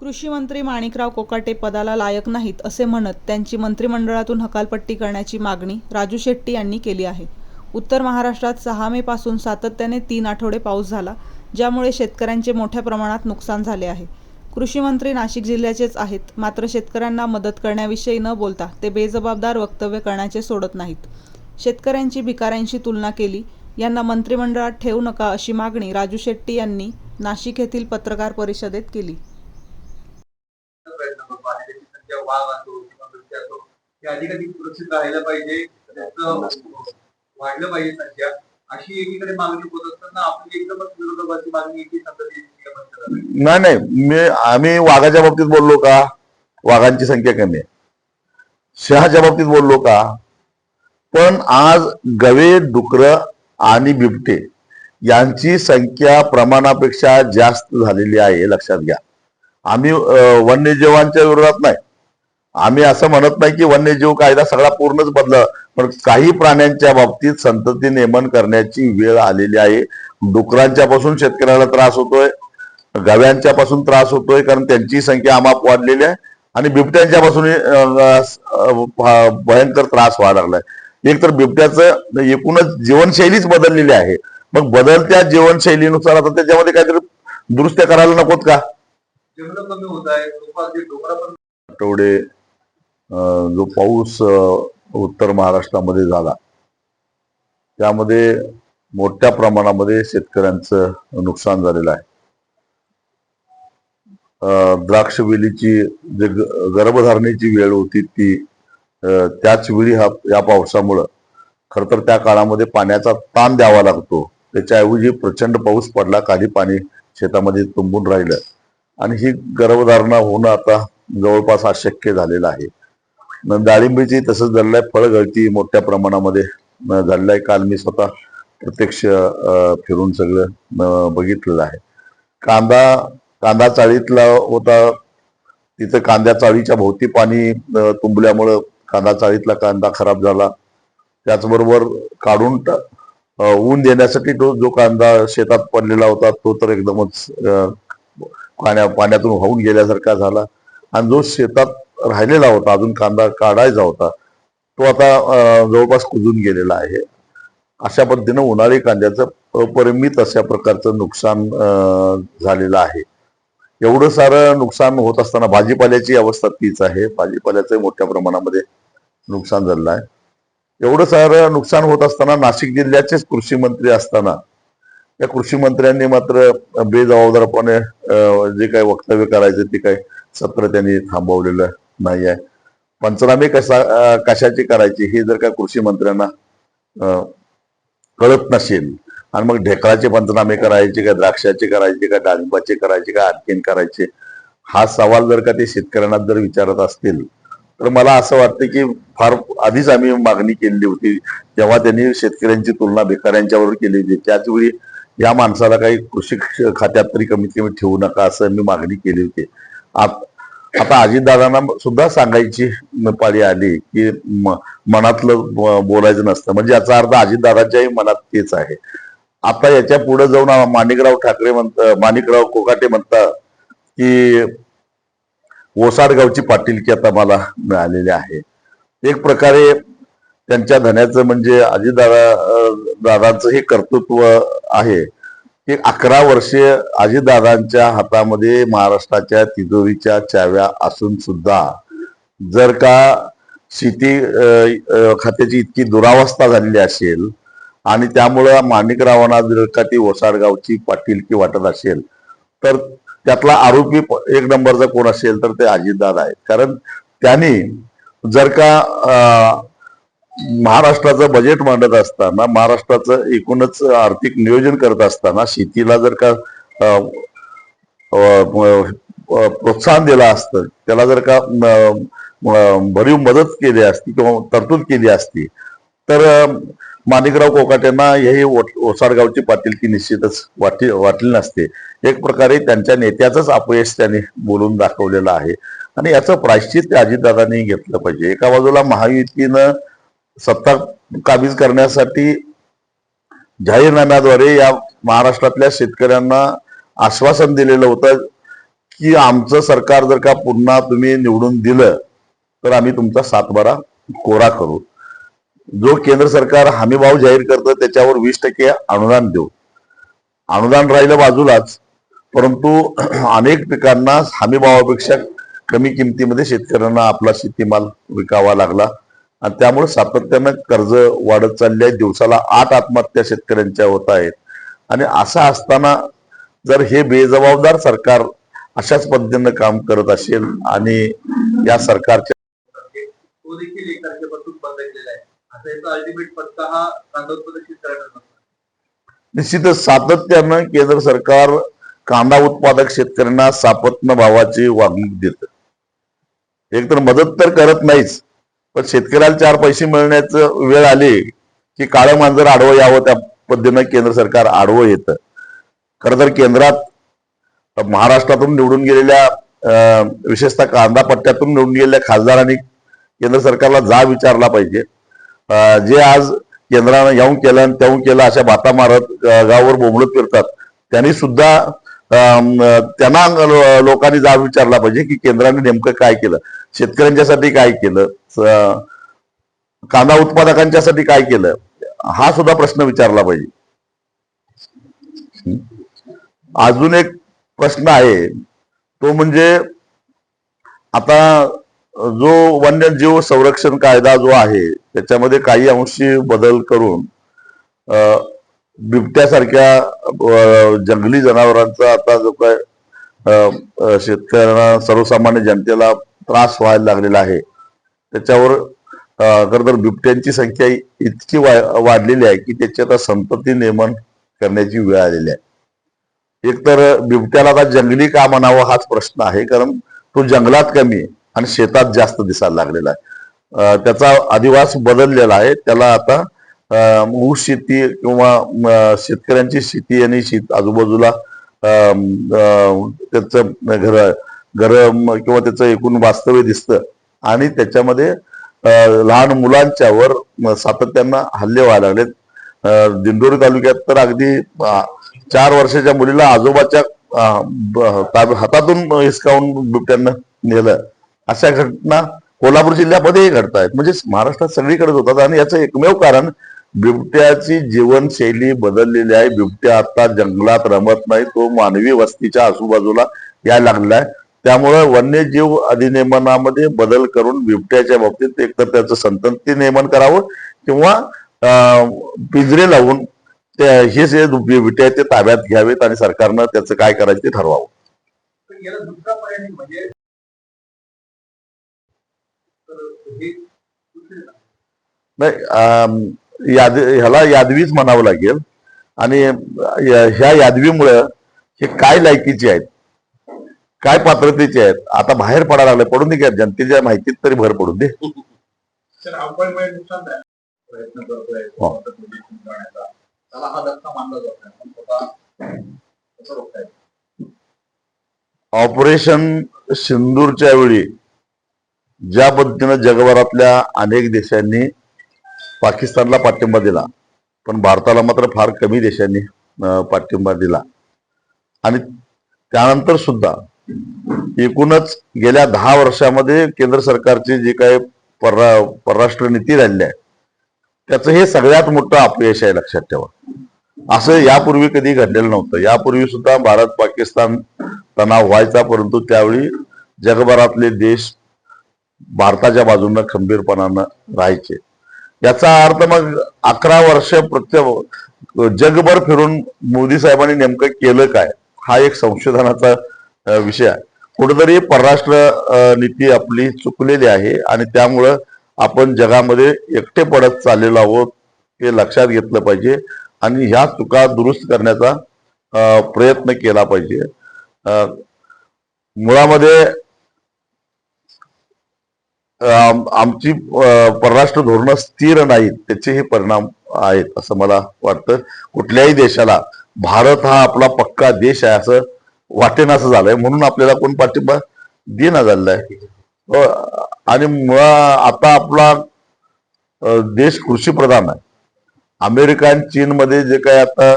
कृषी मंत्री माणिकराव कोकाटे पदाला लायक नाहीत असे म्हणत त्यांची मंत्रिमंडळातून हकालपट्टी करण्याची मागणी राजू शेट्टी यांनी केली आहे. उत्तर महाराष्ट्रात सहा मेपासून सातत्याने तीन आठवडे पाऊस झाला ज्यामुळे शेतकऱ्यांचे मोठ्या प्रमाणात नुकसान झाले आहे. कृषी मंत्री नाशिक जिल्ह्याचेच आहेत मात्र शेतकऱ्यांना मदत करण्याविषयी न बोलता ते बेजबाबदार वक्तव्य करण्याचे सोडत नाहीत. शेतकऱ्यांची भिकाऱ्यांशी तुलना केली यांना मंत्रिमंडळात ठेवू नका अशी मागणी राजू शेट्टी यांनी नाशिक येथील पत्रकार परिषदेत केली. आणि त्याची वाघ असो किंवा बिबटे असो ते अधिकाधिक सुरक्षित राहायला पाहिजे. त्याचं वाढलं पाहिजे संख्या. अशी एकीकडे मागणी होत असताना आपली एकदमच विरोधाभासी मागणी एकी संतती नाही नाही. मी आम्ही वाघाच्या बाबतीत बोललो का? वाघांची संख्या कमी आहे. शहाच्या बाबतीत बोललो का? पण आज गवे डुकर आणि बिबटे यांची संख्या प्रमाणापेक्षा जास्त झालेली आहे लक्षात घ्या. आम्ही वन्यजीवांच्या विरोधात नाही. आम्ही असं म्हणत नाही की वन्यजीव कायदा सगळा पूर्णच बदला पण काही प्राण्यांच्या बाबतीत संतती नियमन करण्याची वेळ आलेली आहे. डुकरांच्या पासून शेतकऱ्याला त्रास होतोय गव्यांच्या पासून त्रास होतोय कारण त्यांची संख्या आमाप वाढलेली आहे आणि बिबट्यांच्या पासून भयंकर त्रास व्हायला लागलाय. एक तर बिबट्याचं एकूणच जीवनशैलीच बदललेली आहे. मग बदलत्या जीवनशैलीनुसार आता त्याच्यामध्ये काहीतरी दुरुस्त्या करायला नकोत का? आठवडे जो पाऊस उत्तर महाराष्ट्रामध्ये झाला त्यामध्ये मोठ्या प्रमाणामध्ये शेतकऱ्यांचं नुकसान झालेलं आहे. द्राक्षवेलीची द्राक्ष वेलीची जे गर्भधारणेची वेळ होती ती त्याच वेळी हा या पावसामुळं खर तर त्या काळामध्ये पाण्याचा ताण द्यावा लागतो. त्याच्याऐवजी प्रचंड पाऊस पडला काही पाणी शेतामध्ये तुंबून राहिलं. आणि ही गर्भधारणा होणं आता जवळपास अशक्य झालेलं आहे. डाळिंबीची तसंच झालेलं आहे फळगळती मोठ्या प्रमाणामध्ये. न झालेलं आहे काल मी स्वतः प्रत्यक्ष फिरून सगळं बघितलेलं आहे. कांदा कांदा चाळीतला होता. तिथं कांद्या चाळीच्या भोवती पाणी तुंबल्यामुळं कांदा चाळीतला कांदा खराब झाला. त्याचबरोबर काढून ऊन देण्यासाठी तो जो कांदा शेतात पडलेला होता तो तर एकदमच पाण्या पाण्यातून वाहून गेल्यासारखा झाला. आणि जो शेतात राहिलेला होता अजून कांदा काढायचा होता. तो आता जवळपास कुजून गेलेला आहे. अशा पद्धतीनं उन्हाळी कांद्याचं अपरिमित अशा प्रकारचं नुकसान झालेलं आहे. एवढं सारं नुकसान होत असताना भाजीपाल्याची अवस्था तीच आहे. भाजीपाल्याचं मोठ्या प्रमाणामध्ये नुकसान झालेलं आहे. एवढं सारं नुकसान होत असताना नाशिक जिल्ह्याचेच कृषी मंत्री असताना या कृषी मंत्र्यांनी मात्र बेजबाबदारपणे जे काही वक्तव्य करायचे ते काही सत्र त्यांनी थांबवलेलं नाही आहे पंचनामे कसा कशाची करायची हे जर का कृषी मंत्र्यांना कळत नसेल आणि मग ढेकळाचे पंचनामे करायचे का द्राक्षाचे करायचे का डाळिंबाचे करायचे का आणखीन करायचे हा सवाल जर का ते शेतकऱ्यांना जर विचारत असतील तर मला असं वाटतं की फार आधीच आम्ही मागणी केलेली होती जेव्हा त्यांनी शेतकऱ्यांची तुलना भिकाऱ्यांच्यावर केली होती त्याचवेळी या माणसाला काही कृषी खात्यात तरी कमीत कमी ठेवू नका असं मी मागणी केली होती. आता अजितदादांना सुद्धा सांगायची पाळी आली की मनातलं बोलायचं नसतं. म्हणजे याचा अर्थ अजितदादाच्याही मनात तेच आहे. आता याच्यापुढे जाऊन माणिकराव ठाकरे म्हणत माणिकराव कोकाटे म्हणतात की ओसाडगावची पाटीलकी आता मला मिळालेली आहे. एक प्रकारे त्यांच्या धन्याचं म्हणजे अजितदादा दादांचं हे कर्तृत्व आहे. की अकरा वर्षे अजितदादांच्या हातामध्ये महाराष्ट्राच्या तिजोरीच्या चाव्या असून सुद्धा जर का शेती खात्याची इतकी दुरावस्था झालेली असेल आणि त्यामुळं माणिकरावांना जर का ती ओसाडगावची पाटीलकी वाटत असेल तर त्यातला आरोपी एक नंबरचा कोण असेल तर ते अजितदादा आहेत. कारण त्यांनी जर का महाराष्ट्राचं बजेट मांडत असताना महाराष्ट्राचं एकूणच आर्थिक नियोजन करत असताना शेतीला जर का प्रोत्साहन दिलं असतं त्याला जर का भरीव मदत केली असती किंवा तरतूद केली असती तर माणिकराव कोकाट्यांना हे ओसाडगावची पाटीलकी निश्चितच वाटली वाटली नसते. एक प्रकारे त्यांच्या नेत्याचंच अपयश त्यांनी बोलून दाखवलेलं आहे. आणि याचं प्रायश्चित अजितदादांनी घेतलं पाहिजे. एका बाजूला महायुतीनं सत्ता काबीज करण्यासाठी जाहीरनाम्याद्वारे या महाराष्ट्रातल्या शेतकऱ्यांना आश्वासन दिलेलं होतं की आमचं सरकार जर का पुन्हा तुम्ही निवडून दिलं तर आम्ही तुमचा सातबारा कोरा करू. जो केंद्र सरकार हमीभाव जाहीर करतं त्याच्यावर वीस टक्के अनुदान देऊ. अनुदान राहिलं बाजूलाच परंतु अनेक पिकांना हमीभावापेक्षा कमी किमतीमध्ये शेतकऱ्यांना आपला शेतीमाल विकावा लागला. आणि त्यामुळे सातत्यानं कर्ज वाढत चालली आहे. दिवसाला आठ आत्महत्या शेतकऱ्यांच्या होत आहेत. आणि असं असताना जर हे बेजबाबदार सरकार अशाच पद्धतीनं काम करत असेल आणि या सरकारच्या हा. निश्चितच सातत्यानं केंद्र सरकार कांदा उत्पादक शेतकऱ्यांना सापत्न भावाची वागणूक देत. एकतर मदत तर करत नाहीच पण शेतकऱ्याला चार पैसे मिळण्याचं वेळ आली की काळं मांजर आडवं यावं त्या पद्धतीनं केंद्र सरकार आडवं येतं. खरं तर केंद्रात महाराष्ट्रातून निवडून गेलेल्या विशेषतः कांदा पट्ट्यातून निवडून गेलेल्या खासदारांनी केंद्र सरकारला जा विचारला पाहिजे. जे आज केंद्रानं येऊन केलं आणि त्याहून केलं अशा बाता मारत गावावर बोंबलत फिरतात त्यांनी सुद्धा त्यांना लोकांनी जाब विचारला पाहिजे की केंद्राने नेमकं काय केलं? शेतकऱ्यांच्यासाठी काय केलं? कांदा उत्पादकांच्यासाठी काय केलं? हा सुद्धा प्रश्न विचारला पाहिजे. अजून एक प्रश्न आहे. तो म्हणजे आता जो वन्यजीव संरक्षण कायदा जो आहे त्याच्यामध्ये काही अंशी बदल करून अं, बिबट्यासारख्या जंगली जनावरांचा आता जो काय शेतकऱ्यांना सर्वसामान्य जनतेला त्रास व्हायला लागलेला आहे. त्याच्यावर खर तर बिबट्यांची संख्या इतकी वा- वाढलेली आहे की त्याची आता संतती नियमन करण्याची वेळ आलेली आहे. एकतर बिबट्याला आता जंगली का म्हणावं हाच प्रश्न आहे कारण तो जंगलात कमी आहे आणि शेतात जास्त दिसायला लागलेला आहे. त्याचा अधिवास बदललेला आहे त्याला आता ऊस शेती किंवा शेतकऱ्यांची शेती आणि शेत आजूबाजूला त्याचं घर घर किंवा त्याचं एकूण वास्तव्य दिसतं. आणि त्याच्यामध्ये लहान मुलांच्यावर सातत्यानं हल्ले व्हायला लागलेत. दिंडोरी तालुक्यात तर अगदी चार वर्षाच्या मुलीला आजोबाच्या ताब- हातातून हिसकावून बिबट्यानं नेलं. अशा घटना कोल्हापूर जिल्ह्यामध्येही घडत आहेत म्हणजे महाराष्ट्रात सगळीकडेच होतात आणि याचं एकमेव कारण बिबट्याची जीवनशैली बदललेली आहे. बिबट्या आता जंगलात रमत नाही. तो मानवी वस्तीच्या आजूबाजूला यायला लागलाय. आहे त्यामुळे वन्यजीव अधिनियमनामध्ये बदल करून बिबट्याच्या बाबतीत एकतर त्याचं संतती नियमन करावं किंवा अं, पिंजरे लावून ते- हे जे बिबट्याचे ते ताब्यात घ्यावेत आणि सरकारनं त्याचं काय करायचं ते ठरवावं. नाही याद ह्याला यादवीच म्हणावं लागेल. आणि ह्या यादवीमुळं हे काय लायकीचे आहेत? काय पात्रतेचे आहेत? आता बाहेर पडायला लागले पडून दे का जनतेच्या माहितीत तरी भर पडून दे. हो. ऑपरेशन सिंदूरच्या वेळी ज्या पद्धतीनं जगभरातल्या अनेक देशांनी पाकिस्तानला पाठिंबा दिला. पण भारताला मात्र फार कमी देशांनी पाठिंबा दिला. आणि त्यानंतर सुद्धा एकूणच गेल्या दहा वर्षामध्ये केंद्र सरकारची जी काही पररा परराष्ट्र नीती राहिली आहे त्याचं हे सगळ्यात मोठं अपयश आहे लक्षात ठेवा. असं यापूर्वी कधी घडलेलं नव्हतं. यापूर्वी सुद्धा भारत पाकिस्तान तणाव व्हायचा परंतु त्यावेळी जगभरातले देश भारताच्या बाजूनं खंबीरपणानं राहायचे. याचा अर्थ मग अकरा वर्ष प्रत्येक जगभर फिरून मोदी साहेबांनी नेमकं केलं काय? हा एक संशोधनाचा विषय आहे. कुठेतरी परराष्ट्र नीती आपली चुकलेली आहे आणि त्यामुळं आपण जगामध्ये एकटे पडत चाललेलो आहोत हे लक्षात घेतलं पाहिजे आणि ह्या चुका दुरुस्त करण्याचा प्रयत्न केला पाहिजे. मुळामध्ये आमची परराष्ट्र धोरणं स्थिर नाहीत त्याचे हे परिणाम आहेत असं मला वाटतं. कुठल्याही देशाला भारत हा आपला पक्का देश आहे असं वाटेन असं झालंय. म्हणून आपल्याला कोण पाठिंबा देना झालेला आहे. आणि मुळा आता आपला देश कृषी प्रधान आहे. अमेरिका आणि चीनमध्ये जे काही आता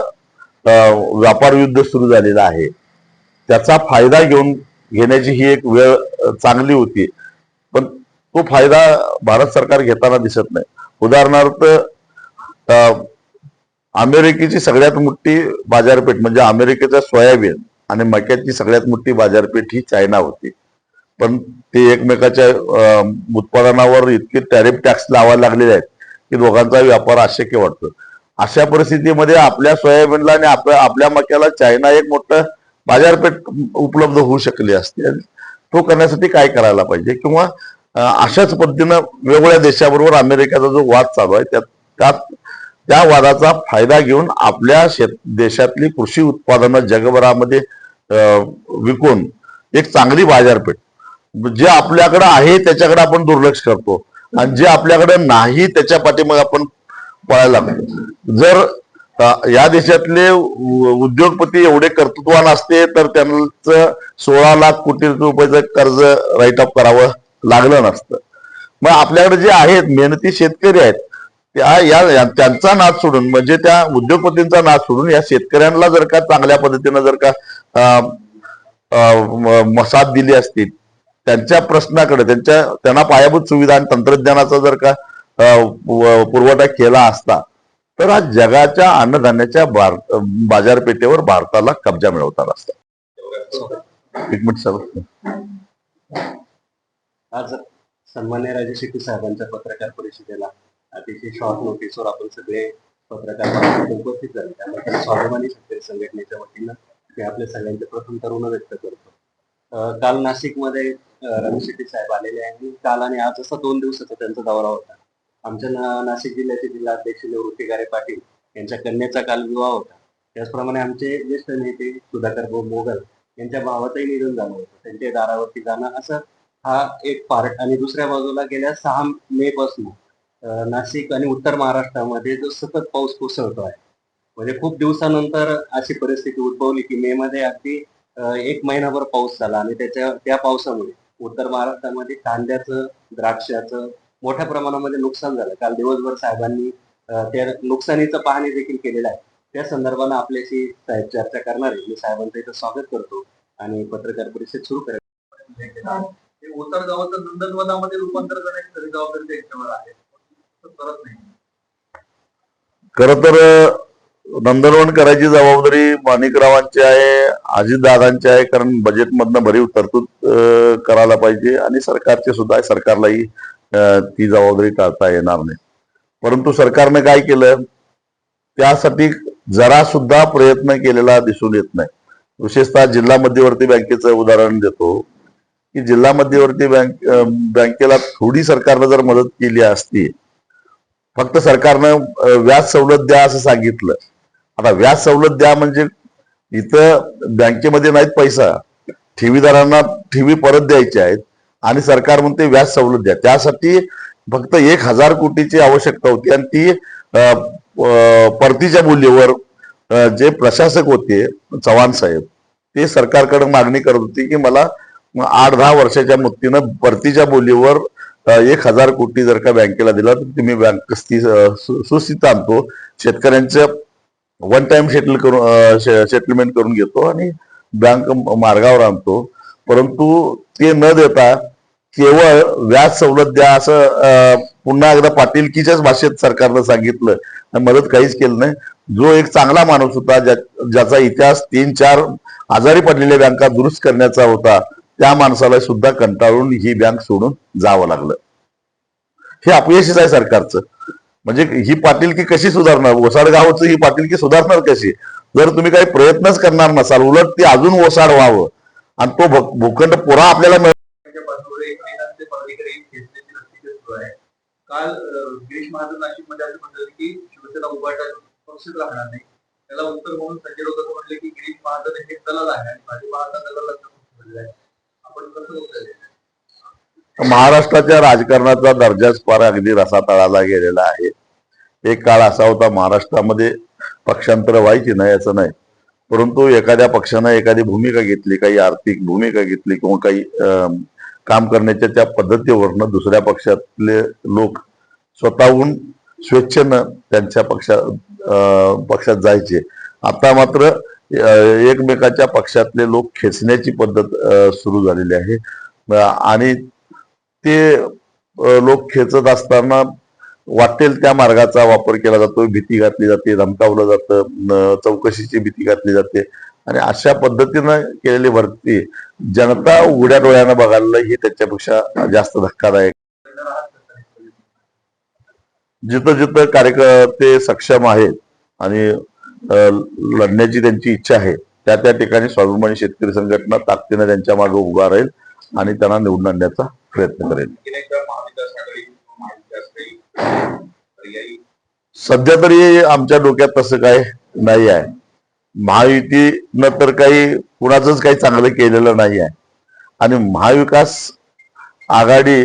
व्यापार युद्ध सुरू झालेलं आहे त्याचा फायदा घेऊन घेण्याची ही एक वेळ चांगली होती. पण तो फायदा भारत सरकार घेताना दिसत नाही. उदाहरणार्थ अमेरिकेची सगळ्यात मोठी बाजारपेठ म्हणजे अमेरिकेचा सोयाबीन आणि मक्याची सगळ्यात मोठी बाजारपेठ ही चायना होती. पण ते एकमेकाच्या उत्पादनावर इतके टॅरिफ टॅक्स लावायला लागलेले आहेत की दोघांचा व्यापार अशक्य वाटतो. अशा परिस्थितीमध्ये आपल्या सोयाबीनला आणि आपल्या आपल्या मक्याला चायना एक मोठं बाजारपेठ उपलब्ध होऊ शकली असते. आणि तो करण्यासाठी काय करायला पाहिजे? किंवा अशाच पद्धतीनं वेगवेगळ्या देशाबरोबर अमेरिकेचा जो वाद चालू आहे त्यात त्यात त्या वादाचा फायदा घेऊन आपल्या शेत देशातली कृषी उत्पादनं जगभरामध्ये विकून एक चांगली बाजारपेठ जे आपल्याकडे आहे त्याच्याकडे आपण दुर्लक्ष करतो आणि जे आपल्याकडे नाही त्याच्या पाठीमागे आपण पळायला लागतो जर या देशातले उद्योगपती एवढे कर्तृत्वान असते तर त्यांचं सोळा लाख कोटी रुपयाचं कर्ज राईट ऑफ करावं लागलं नसतं. मग आपल्याकडे जे आहेत मेहनती शेतकरी आहेत त्या या त्यांचा नाद सोडून म्हणजे त्या उद्योगपतींचा नाद सोडून या शेतकऱ्यांना जर का चांगल्या पद्धतीनं जर का अं, साथ दिली असती त्यांच्या प्रश्नाकडे त्यांच्या त्यांना पायाभूत सुविधा आणि तंत्रज्ञानाचा जर का पुरवठा केला असता तर आज जगाच्या अन्नधान्याच्या भार- बाजारपेठेवर भारताला कब्जा मिळवताना असतात एक मिनिट सर. आज सन्मान्य राजे शेट्टी साहेबांच्या पत्रकार परिषदेला अतिशय शॉर्ट नोटीसवर आपण सगळे पत्रकार उपस्थित झाले. त्याबद्दल स्वाभिमानी शेतकरी संघटनेच्या वतीनं मी आपल्या सगळ्यांचे प्रथम तरुण व्यक्त करतो. काल नाशिकमध्ये रमेश शेट्टी साहेब आलेले आहे आणि काल आणि आज असा दोन दिवसाचा त्यांचा दौरा होता. आमच्या नाशिक जिल्ह्याचे जिल्हाध्यक्ष निवृत्ती गारे पाटील यांच्या कन्याचा काल विवाह होता. त्याचप्रमाणे आमचे ज्येष्ठ नेते सुधाकर भाऊ मोगल यांच्या भावाचंही निधन झालं होतं. त्यांच्या दारावरती जाणं असं हा एक पार्ट आणि दुसऱ्या बाजूला गेल्या सहा मे पासून नाशिक आणि उत्तर महाराष्ट्रामध्ये जो सतत पाऊस कोसळतो आहे. म्हणजे खूप दिवसानंतर अशी परिस्थिती उद्भवली की मे मध्ये अगदी एक महिनाभर पाऊस झाला आणि त्याच्या त्या पावसामुळे उत्तर महाराष्ट्रामध्ये कांद्याचं द्राक्षाचं मोठ्या प्रमाणामध्ये नुकसान झालं. काल दिवसभर साहेबांनी त्या नुकसानीचं पाहणी देखील केलेलं आहे. त्या संदर्भानं आपल्याशी साहेब चर्चा करणार आहे. मी साहेबांचं इथं स्वागत करतो आणि पत्रकार परिषद सुरू करेल ओतर गावाचं नंदनवनामध्ये रूपांतर करण्याची तरी जबाबदारी त्यांच्यावर आहे. करत नाही. खर तर नंदनवन करायची जबाबदारी माणिकरावांची आहे अजितदादांची आहे कारण बजेटमधनं भरीव तरतूद करायला पाहिजे आणि सरकारची सुद्धा सरकारलाही ती जबाबदारी टाळता येणार नाही. परंतु सरकारने काय केलं? त्यासाठी जरा सुद्धा प्रयत्न केलेला दिसून येत नाही. विशेषतः जिल्हा मध्यवर्ती बँकेचं उदाहरण देतो. की जिल्हा मध्यवर्ती बँक बँकेला थोडी सरकारनं जर मदत केली असती फक्त सरकारनं व्याज सवलत द्या असं सांगितलं. आता व्याज सवलत द्या म्हणजे इथं बँकेमध्ये नाहीत पैसा. ठेवीदारांना ठेवी परत द्यायची आहेत आणि सरकार म्हणते व्याज सवलत द्या. त्यासाठी फक्त एक हजार कोटीची आवश्यकता होती आणि ती परतीच्या मूल्यवर जे प्रशासक होते चव्हाण साहेब ते सरकारकडे मागणी करत होती की मला आठ दहा वर्षाच्या मुक्तीनं परतीच्या बोलीवर एक हजार कोटी जर का बँकेला दिला तर तुम्ही बँक सु- सुस्थित आणतो. शेतकऱ्यांचं वन टाइम सेटल करून सेटलमेंट करून घेतो आणि बँक मार्गावर आणतो. परंतु ते न देता केवळ व्याज सवलत द्या असं पुन्हा एकदा पाटीलकीच्याच भाषेत सरकारनं सांगितलं. आणि मदत काहीच केलं नाही. जो एक चांगला माणूस होता ज्या- ज्याचा इतिहास तीन चार आजारी पडलेल्या बँका दुरुस्त करण्याचा होता त्या माणसाला सुद्धा कंटाळून ही बँक सोडून जावं लागलं. हे अपयशीच आहे सरकारचं. म्हणजे ही पाटीलकी कशी सुधारणार? ओसाड गावचं ही पाटीलकी सुधारणार कशी? जर तुम्ही काही प्रयत्नच करणार नसाल उलट ती अजून ओसाड व्हावं. आणि तो भूखंड पुरा आपल्याला मिळ काल गिरीश महाजन नाशिकमध्ये असं म्हटलं की शिवसेना उभाटा पक्षच राहणार नाही. त्याला उत्तर म्हणून संजय राऊत असं म्हटलं की गिरीश महाजन हे दलाल आहे आणि भाजपा आता दलाल महाराष्ट्राच्या राजकारणाचा दर्जाच फार अगदी रसातळाला गेलेला आहे. एक काळ असा होता महाराष्ट्रामध्ये पक्षांतर व्हायची नाही असं नाही. परंतु एखाद्या पक्षानं एखादी भूमिका घेतली काही आर्थिक भूमिका घेतली किंवा काही अं, काम करण्याच्या त्या पद्धतीवरनं दुसऱ्या पक्षातले लोक स्वतःहून स्वेच्छेनं त्यांच्या पक्षा अं, पक्षात जायचे. आता मात्र एकमेकाच्या पक्षातले लोक खेचण्याची पद्धत सुरू झालेली आहे. आणि ते लोक खेचत असताना वाटेल त्या मार्गाचा वापर केला जातो. भीती घातली जाते धमकावलं जातं चौकशीची भीती घातली जाते. आणि अशा पद्धतीनं केलेली भरती जनता उघड्या डोळ्यानं बघायला ही त्याच्यापेक्षा जास्त धक्कादायक. जिथं जिथं कार्यकर्ते सक्षम आहेत आणि लढण्याची त्यांची इच्छा आहे. त्या त्या ठिकाणी स्वाभिमानी शेतकरी संघटना ताकदीनं त्यांच्या मागे उभा राहील आणि त्यांना निवडून आणण्याचा प्रयत्न करेल. सध्या तरी आमच्या डोक्यात तसं काय नाही आहे. महायुतीनं तर काही कुणाचंच काही चांगलं केलेलं नाही आहे. आणि महाविकास आघाडी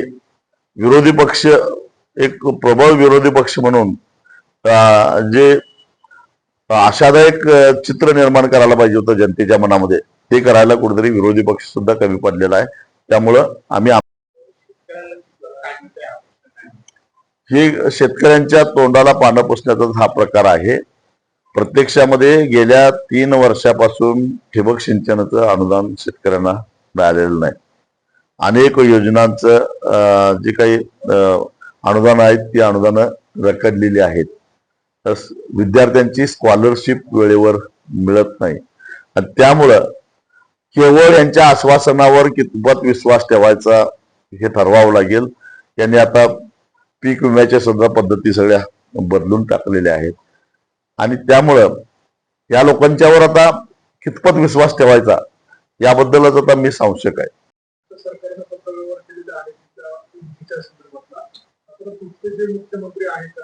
विरोधी पक्ष एक प्रबळ विरोधी पक्ष म्हणून जे आशादायक चित्र निर्माण करायला पाहिजे होतं जनतेच्या मनामध्ये. ते करायला कुठेतरी विरोधी पक्ष सुद्धा कमी पडलेला आहे. त्यामुळं आम्ही हे शेतकऱ्यांच्या तोंडाला पानं पुसण्याचाच हा प्रकार आहे. प्रत्यक्षामध्ये गेल्या तीन वर्षापासून ठिबक सिंचनाचं अनुदान शेतकऱ्यांना मिळालेलं नाही. अनेक योजनांचं जे काही अं, अनुदान आहेत ती अनुदानं रखडलेली आहेत. विद्यार्थ्यांची स्कॉलरशिप वेळेवर मिळत नाही. आणि त्यामुळं केवळ यांच्या आश्वासनावर कितपत विश्वास ठेवायचा हे ठरवावं लागेल. यांनी आता पीक विम्याच्या सुद्धा पद्धती सगळ्या बदलून टाकलेल्या आहेत. आणि त्यामुळं या लोकांच्यावर आता कितपत विश्वास ठेवायचा याबद्दलच आता मी संशयक आहे. मुख्यमंत्री आहेत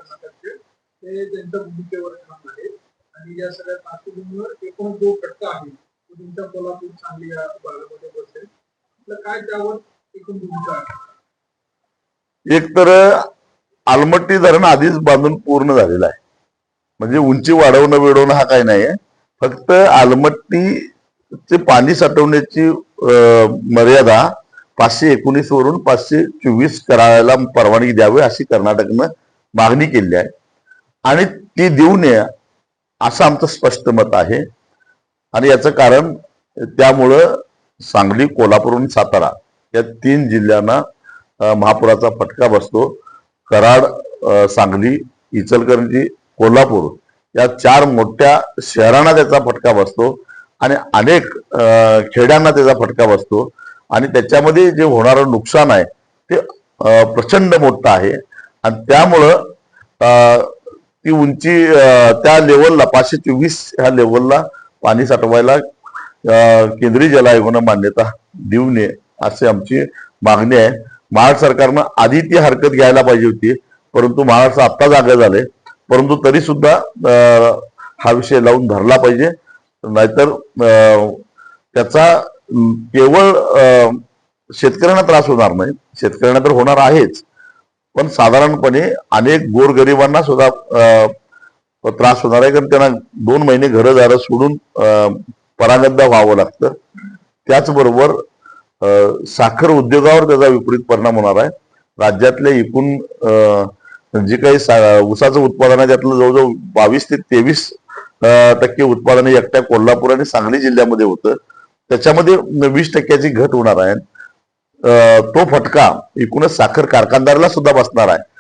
ते त्यांच्या भूमिकेवर ठाम आहेत आणि या सगळ्या पार्श्वभूमीवर एकूण जो घटक आहे तो तुमच्या कोल्हापूर सांगली या भागामध्ये बसेल. आपलं काय त्यावर एकूण भूमिका आहे? एक तर आलमट्टी धरण आधीच बांधून पूर्ण झालेलं आहे. म्हणजे उंची वाढवणं बिडवणं हा काही नाही आहे फक्त आलमट्टीचे पाणी साठवण्याची मर्यादा पाचशे एकोणीस वरून पाचशे चोवीस करायला परवानगी द्यावी अशी कर्नाटकनं मागणी केली आहे. आणि ती देऊ नये असं आमचं स्पष्ट मत आहे. आणि याचं कारण त्यामुळं सांगली कोल्हापूर आणि सातारा या तीन जिल्ह्यांना महापुराचा फटका बसतो. कराड सांगली इचलकरंजी कोल्हापूर या चार मोठ्या शहरांना त्याचा फटका बसतो आणि अनेक खेड्यांना त्याचा फटका बसतो. आणि त्याच्यामध्ये जे होणारं नुकसान आहे ते प्रचंड मोठं आहे. आणि त्यामुळं ती उंची त्या लेवलला पाचशे चोवीस ह्या लेवलला पाणी साठवायला केंद्रीय जल आयोगानं मान्यता देऊ नये अशी आमची मागणी आहे. महाराष्ट्र सरकारनं आधी ती हरकत घ्यायला पाहिजे होती परंतु महाराष्ट्र आत्ता जागा झाले. परंतु तरी सुद्धा हा विषय लावून धरला पाहिजे. नाहीतर त्याचा केवळ शेतकऱ्यांना त्रास होणार नाही. शेतकऱ्यांना तर होणार आहेच. पण साधारणपणे अनेक गोरगरिबांना सुद्धा अं, त्रास होणार आहे. कारण त्यांना दोन महिने घरं दारं सोडून अं, व्हावं लागतं. त्याचबरोबर साखर उद्योगावर त्याचा विपरीत परिणाम होणार आहे. राज्यातल्या एकूण जे काही ऊसाचं उत्पादन आहे त्यातलं जवळजवळ बावीस ते तेवीस टक्के उत्पादन एकट्या कोल्हापूर आणि सांगली जिल्ह्यामध्ये होतं. त्याच्यामध्ये वीस टक्क्याची घट होणार आहे. तो फटका एकूणच साखर कारखानदाराला सुद्धा बसणार आहे.